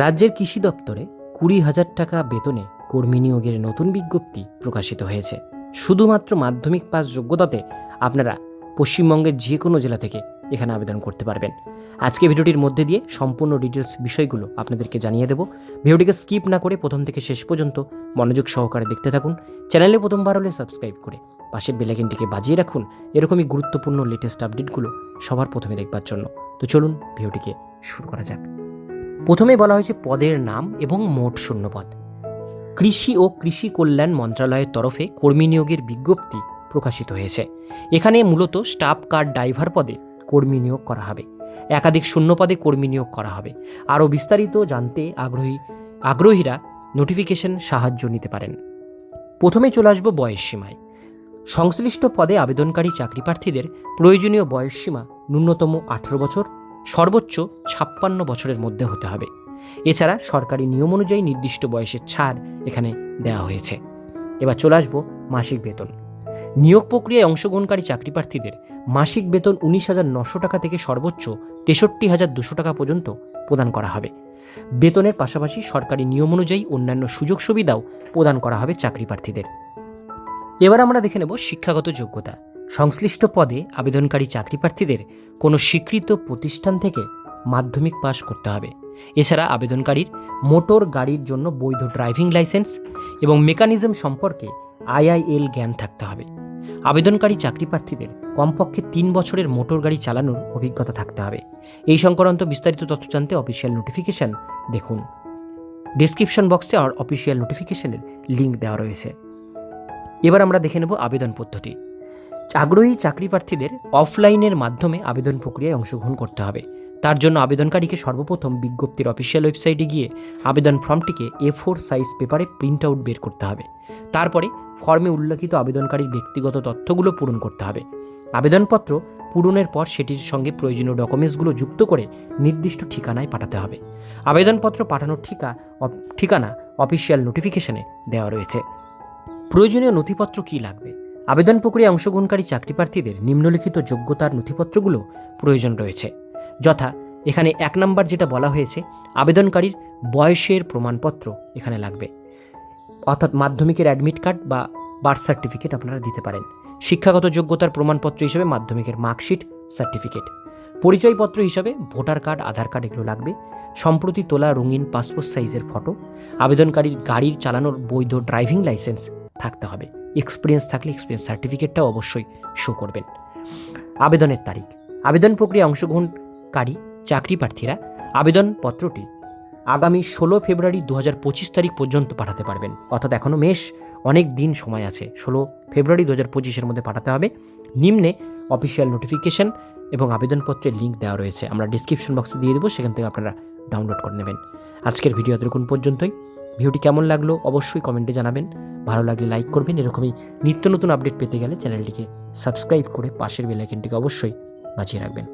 রাজ্যের কৃষি দপ্তরে কুড়ি হাজার টাকা বেতনে কর্মী নিয়োগের নতুন বিজ্ঞপ্তি প্রকাশিত হয়েছে। শুধুমাত্র মাধ্যমিক পাস যোগ্যতাতে আপনারা পশ্চিমবঙ্গের যে কোনো জেলা থেকে এখানে আবেদন করতে পারবেন। আজকে ভিডিওটির মধ্যে দিয়ে সম্পূর্ণ ডিটেলস বিষয়গুলো আপনাদেরকে জানিয়ে দেব। ভিডিওটিকে স্কিপ না করে প্রথম থেকে শেষ পর্যন্ত মনোযোগ সহকারে দেখতে থাকুন। চ্যানেলে প্রথমবার হলে সাবস্ক্রাইব করে পাশের বেলাইকিনটিকে বাজিয়ে রাখুন। এরকমই গুরুত্বপূর্ণ লেটেস্ট আপডেটগুলো সবার প্রথমে দেখবার জন্য। তো চলুন ভিডিওটিকে শুরু করা যাক। প্রথমে বলা হয়েছে পদের নাম এবং মোট শূন্যপদ। কৃষি ও কৃষি কল্যাণ মন্ত্রণালয়ের তরফে কর্মী নিয়োগের বিজ্ঞপ্তি প্রকাশিত হয়েছে। এখানে মূলত স্টাফ কার ড্রাইভার পদে কর্মী নিয়োগ করা হবে। একাধিক শূন্য পদে কর্মী নিয়োগ করা হবে। আরও বিস্তারিত জানতে আগ্রহী, আগ্রহীরা নোটিফিকেশন সাহায্য নিতে পারেন। প্রথমে চলে আসব বয়সসীমায় সংশ্লিষ্ট পদে আবেদনকারী চাকরি প্রার্থীদের প্রয়োজনীয় বয়সসীমা ন্যূনতম আঠেরো বছর সর্বোচ্চ ছাপ্পান্ন বছরের মধ্যে হতে হবে। এছাড়া সরকারি নিয়ম অনুযায়ী নির্দিষ্ট বয়সের ছাড় এখানে দেওয়া হয়েছে। এবার চলে আসব মাসিক বেতন। নিয়োগ প্রক্রিয়ায় অংশগ্রহণকারী চাকরি প্রার্থীদের মাসিক বেতন উনিশ হাজার নশো টাকা থেকে সর্বোচ্চ তেষট্টি হাজার দুশো টাকা পর্যন্ত প্রদান করা হবে। বেতনের পাশাপাশি সরকারি নিয়ম অনুযায়ী অন্যান্য সুযোগ সুবিধাও প্রদান করা হবে চাকরি প্রার্থীদের এবার আমরা দেখে নেব শিক্ষাগত যোগ্যতা। সংশ্লিষ্ট পদে আবেদনকারী চাকরি প্রার্থীদের কোনো স্বীকৃত প্রতিষ্ঠান থেকে মাধ্যমিক পাস করতে হবে। এছাড়া আবেদনকারীর মোটর গাড়ির জন্য বৈধ ড্রাইভিং লাইসেন্স এবং মেকানিজম সম্পর্কে আইআইএল জ্ঞান থাকতে হবে। আবেদনকারী চাকরি প্রার্থীদের কমপক্ষে তিন বছরের মোটর গাড়ি চালানোর অভিজ্ঞতা থাকতে হবে। এই সংক্রান্ত বিস্তারিত তথ্য জানতে অফিসিয়াল নোটিফিকেশন দেখুন। ডিসক্রিপশন বক্সে আর অফিসিয়াল নোটিফিকেশনের লিঙ্ক দেওয়া রয়েছে। এবার আমরা দেখে নেব আবেদন পদ্ধতি। আগ্রহী চাকরি প্রার্থীদের অফলাইনের মাধ্যমে আবেদন প্রক্রিয়ায় অংশগ্রহণ করতে হবে। তার জন্য আবেদনকারীকে সর্বপ্রথম বিজ্ঞপ্তির অফিসিয়াল ওয়েবসাইটে গিয়ে আবেদন ফর্মটিকে এ ফোর সাইজ পেপারে প্রিন্ট আউট বের করতে হবে। তারপরে ফর্মে উল্লেখিত আবেদনকারীর ব্যক্তিগত তথ্যগুলো পূরণ করতে হবে। আবেদনপত্র পূরণের পর সেটির সঙ্গে প্রয়োজনীয় ডকুমেন্টসগুলো যুক্ত করে নির্দিষ্ট ঠিকানায় পাঠাতে হবে। আবেদনপত্র পাঠানোর ঠিকা ঠিকানা অফিসিয়াল নোটিফিকেশনে দেওয়া রয়েছে। প্রয়োজনীয় নথিপত্র কী লাগবে? আবেদন প্রক্রিয়ায় অংশগ্রহণকারী চাকরি প্রার্থীদের নিম্নলিখিত যোগ্যতার নথিপত্রগুলো প্রয়োজন রয়েছে। যথা, এখানে এক নম্বর যেটা বলা হয়েছে, আবেদনকারীর বয়সের প্রমাণপত্র এখানে লাগবে। অর্থাৎ মাধ্যমিকের অ্যাডমিট কার্ড বা বার্থ সার্টিফিকেট আপনারা দিতে পারেন। শিক্ষাগত যোগ্যতার প্রমাণপত্র হিসেবে মাধ্যমিকের মার্কশিট সার্টিফিকেট পরিচয়পত্র হিসাবে ভোটার কার্ড আধার কার্ড এগুলো লাগবে। সম্প্রতি তোলা রঙিন পাসপোর্ট সাইজের ফটো আবেদনকারীর গাড়ির চালানোর বৈধ ড্রাইভিং লাইসেন্স থাকতে হবে। এক্সপিরিয়েন্স থাকলে এক্সপিরিয়েন্স সার্টিফিকেটটাও অবশ্যই শো করবেন। আবেদনের তারিখ। আবেদন প্রক্রিয়ায় অংশগ্রহণকারী, চাকরি প্রার্থীরা আবেদনপত্রটি আগামী ষোলো ফেব্রুয়ারি দু হাজার পঁচিশ তারিখ পর্যন্ত পাঠাতে পারবেন। অর্থাৎ এখনও বেশ অনেক দিন সময় আছে। ষোলো ফেব্রুয়ারি দু হাজার পঁচিশের মধ্যে পাঠাতে হবে। নিম্নে অফিসিয়াল নোটিফিকেশন এবং আবেদনপত্রের লিঙ্ক দেওয়া রয়েছে। আমরা ডিসক্রিপশন বক্সে দিয়ে দেবো। সেখান থেকে আপনারা ডাউনলোড করে নেবেন। আজকের ভিডিও এতটুকুন পর্যন্তই। ভিডিওটি কেমন লাগল অবশ্যই কমেন্টে জানাবেন। ভালো লাগলে লাইক করবেন। এরকমই নিত্য নতুন আপডেট পেতে গেলে চ্যানেলটিকে সাবস্ক্রাইব করে পাশের বেলাইকেনটিকে অবশ্যই বাঁচিয়ে রাখবেন।